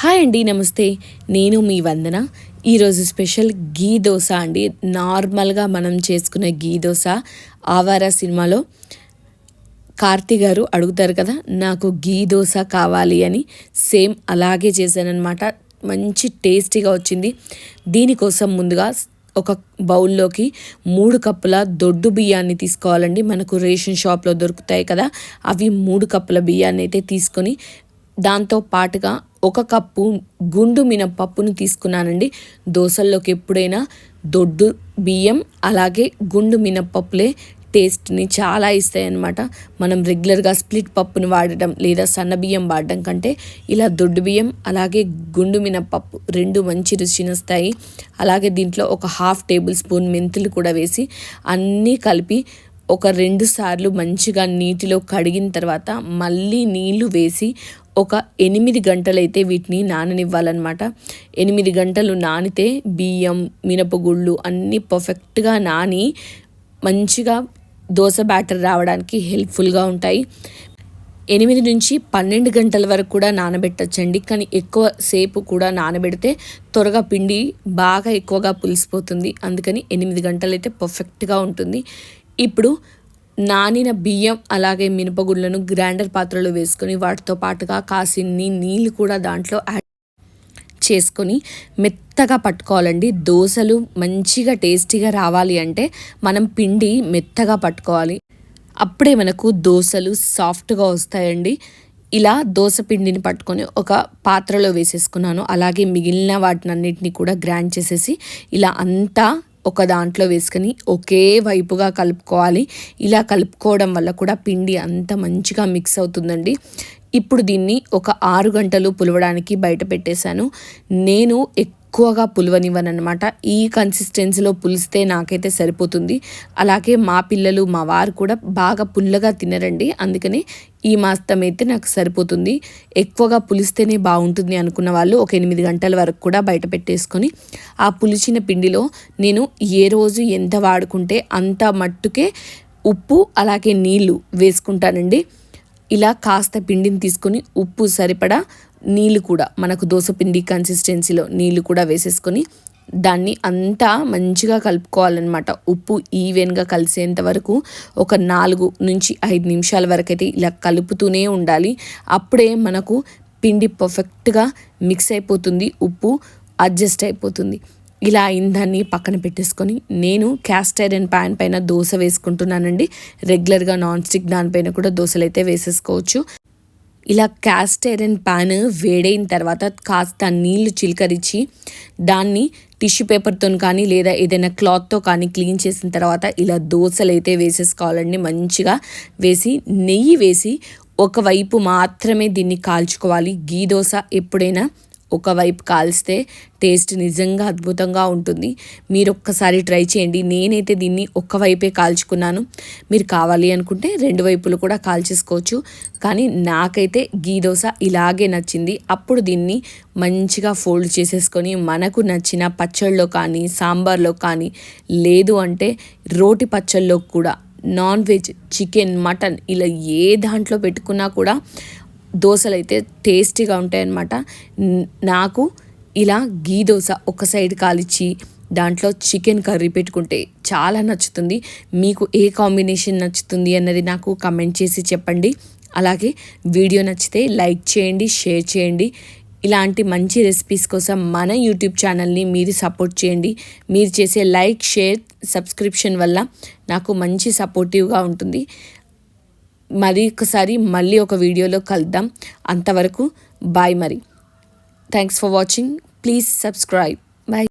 Hi అండి నమస్తే. నేను మీ వందన. ఈరోజు స్పెషల్ గీ దోశ అండి. నార్మల్గా మనం చేసుకునే గీ దోశ ఆవారా సినిమాలో కార్తీ గారు అడుగుతారు కదా నాకు గీ దోశ కావాలి అని. సేమ్ అలాగే చేశానమాట మంచి టేస్టీగా వచ్చింది. దీనికోసం ముందుగా ఒక బౌల్లోకి మూడు కప్పుల దొడ్డు బియ్యాన్ని తీసుకోవాలండి. మనకు రేషన్ షాప్లో దొరుకుతాయి కదా అవి మూడు కప్పుల బియ్యాన్ని అయితే తీసుకొని దాంతో పాటుగా ఒక కప్పు గుండు మినపప్పును తీసుకున్నానండి. దోశల్లోకి ఎప్పుడైనా దొడ్డు బియ్యం అలాగే గుండు మినపప్పులే టేస్ట్ని చాలా ఇస్తాయి అన్నమాట మనం రెగ్యులర్గా స్ప్లిట్ పప్పును వాడటం లేదా సన్న బియ్యం వాడడం కంటే ఇలా దొడ్డు బియ్యం అలాగే గుండు మినపప్పు రెండు మంచి రుచినిస్తాయి అలాగే దీంట్లో ఒక హాఫ్ టేబుల్ స్పూన్ మెంతులు కూడా వేసి అన్నీ కలిపి ఒక రెండు సార్లు మంచిగా నీటిలో కడిగిన తర్వాత మళ్ళీ నీళ్ళు వేసి ఒక ఎనిమిది గంటలైతే వీటిని నాననివ్వాలన్నమాట. ఎనిమిది గంటలు నానితే బియ్యం మినపగుళ్ళు అన్నీ పర్ఫెక్ట్గా నాని మంచిగా దోశ బ్యాటర్ రావడానికి హెల్ప్ఫుల్గా ఉంటాయి. ఎనిమిది నుంచి పన్నెండు గంటల వరకు కూడా నానబెట్టచ్చండి. కానీ ఎక్కువ సేపు కూడా నానబెడితే త్వరగా పిండి బాగా ఎక్కువగా పులిసిపోతుంది. అందుకని ఎనిమిది గంటలైతే పర్ఫెక్ట్గా ఉంటుంది. ఇప్పుడు నానిన బియ్యం అలాగే మినపగుళ్ళను గ్రైండర్ పాత్రలో వేసుకొని వాటితో పాటుగా కాసిన్ని నీళ్ళు కూడా దాంట్లో యాడ్ చేసుకొని మెత్తగా పట్టుకోవాలండి. దోశలు మంచిగా టేస్టీగా రావాలి అంటే మనం పిండి మెత్తగా పట్టుకోవాలి. అప్పుడే మనకు దోశలు సాఫ్ట్గా వస్తాయండి. ఇలా దోశ పిండిని పట్టుకొని ఒక పాత్రలో వేసేసుకున్నాను. అలాగే మిగిలిన వాటిని కూడా గ్రైండ్ చేసేసి ఇలా అంతా ఒక దాంట్లో వేసుకొని ఒకే వైపుగా కలుపుకోవాలి. ఇలా కలుపుకోవడం వల్ల కూడా పిండి అంత మంచిగా మిక్స్ అవుతుందండి. ఇప్పుడు దీన్ని ఒక ఆరు గంటలు పులవడానికి బయట పెట్టేశాను. నేను ఎక్కువగా పులవనివ్వనమాట ఈ కన్సిస్టెన్సీలో పులిస్తే నాకైతే సరిపోతుంది. అలాగే మా పిల్లలు మా వారు కూడా బాగా పుల్లగా తినరండి. అందుకని ఈ మాస్తం అయితే నాకు సరిపోతుంది. ఎక్కువగా పులిస్తేనే బాగుంటుంది అనుకున్న వాళ్ళు ఒక ఎనిమిది గంటల వరకు కూడా బయట పెట్టేసుకొని ఆ పులిచిన పిండిలో నేను ఏ రోజు ఎంత వాడుకుంటే అంత మట్టుకే ఉప్పు అలాగే నీళ్ళు వేసుకుంటానండి. ఇలా కాస్త పిండిని తీసుకొని ఉప్పు సరిపడా నీళ్ళు కూడా మనకు దోశపిండి కన్సిస్టెన్సీలో నీళ్ళు కూడా వేసేసుకొని దాన్ని అంతా మంచిగా కలుపుకోవాలన్నమాట. ఉప్పు ఈవెన్గా కలిసేంత వరకు ఒక నాలుగు నుంచి ఐదు నిమిషాల వరకు అయితే ఇలా కలుపుతూనే ఉండాలి. అప్పుడే మనకు పిండి పర్ఫెక్ట్గా మిక్స్ అయిపోతుంది ఉప్పు అడ్జస్ట్ అయిపోతుంది. ఇలా అయిందాన్ని పక్కన పెట్టేసుకొని నేను క్యాస్ట్ ఐరన్ ప్యాన్ పైన దోశ వేసుకుంటున్నానండి. రెగ్యులర్గా నాన్ స్టిక్ దానిపైన కూడా దోశలు అయితే వేసేసుకోవచ్చు. ఇలా క్యాస్ట్ ఐరన్ ప్యాన్ వేడైన తర్వాత కాస్త నీళ్ళు చిలకరించి దాన్ని టిష్యూ పేపర్తో కానీ లేదా ఏదైనా క్లాత్తో కానీ క్లీన్ చేసిన తర్వాత ఇలా దోశలు అయితే వేసేసుకోవాలండి. మంచిగా వేసి నెయ్యి వేసి ఒకవైపు మాత్రమే దీన్ని కాల్చుకోవాలి. గీ దోశ ఎప్పుడైనా ఒకవైపు కాల్స్తే టేస్ట్ నిజంగా అద్భుతంగా ఉంటుంది. మీరు ఒక్కసారి ట్రై చేయండి. నేనైతే దీన్ని ఒక్కవైపే కాల్చుకున్నాను. మీరు కావాలి అనుకుంటే రెండు వైపులు కూడా కాల్చేసుకోవచ్చు. కానీ నాకైతే గీ దోశ ఇలాగే నచ్చింది. అప్పుడు దీన్ని మంచిగా ఫోల్డ్ చేసేసుకొని మనకు నచ్చిన పచ్చళ్ళలో కానీ సాంబార్లో కానీ లేదు అంటే రోటి పచ్చళ్ళలో కూడా నాన్ వెజ్ చికెన్ మటన్ ఇలా ఏ దాంట్లో పెట్టుకున్నా కూడా దోశలు అయితే టేస్టీగా ఉంటాయన్నమాట. నాకు ఇలా గీ దోశ ఒక సైడ్ కాలిచ్చి దాంట్లో చికెన్ కర్రీ పెట్టుకుంటే చాలా నచ్చుతుంది. మీకు ఏ కాంబినేషన్ నచ్చుతుంది అన్నది నాకు కమెంట్ చేసి చెప్పండి. అలాగే వీడియో నచ్చితే లైక్ చేయండి షేర్ చేయండి. ఇలాంటి మంచి రెసిపీస్ కోసం మన యూట్యూబ్ ఛానల్ని మీరు సపోర్ట్ చేయండి. మీరు చేసే లైక్ షేర్ సబ్స్క్రిప్షన్ వల్ల నాకు మంచి సపోర్టివ్గా ఉంటుంది. మరి ఒకసారి మళ్ళీ ఒక వీడియోలో కలుద్దాం. అంతవరకు బాయ్ మరి. Thanks for watching please subscribe